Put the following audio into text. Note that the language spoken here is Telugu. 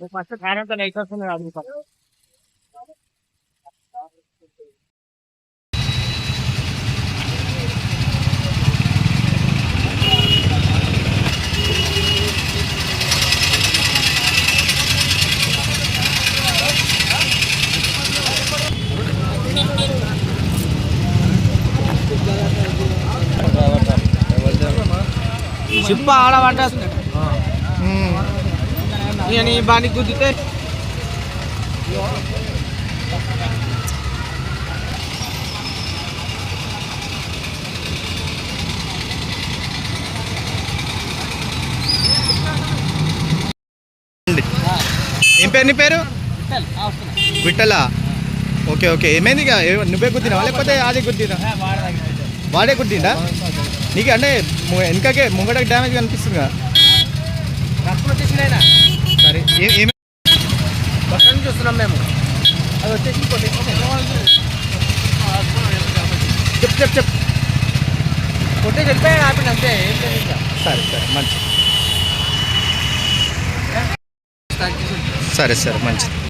Mas você cara também tá sendo చిప్ప ఆడ పట్టేస్తుంది ఇక నీ బానికి గుద్దితే. ఏం పేరు నీ పేరు? Vittala okay okay. ఏమైంది నువ్వే గుద్దినావా? లేకపోతే అదే గుద్దినా వాడే గుద్దిండా నీకు అంటే వెనకకే ముంగటకి డ్యామేజ్ కనిపిస్తుంది కదా సరే ఏమి? చూస్తున్నాం మేము. అది వచ్చేసి చెప్ చెప్ చెప్ కొట్టే వెళ్ళిపోయాడు ఆపిన అంతే. ఏం లేదు ఇంకా. సరే సరే మంచి సరే సరే మంచిది.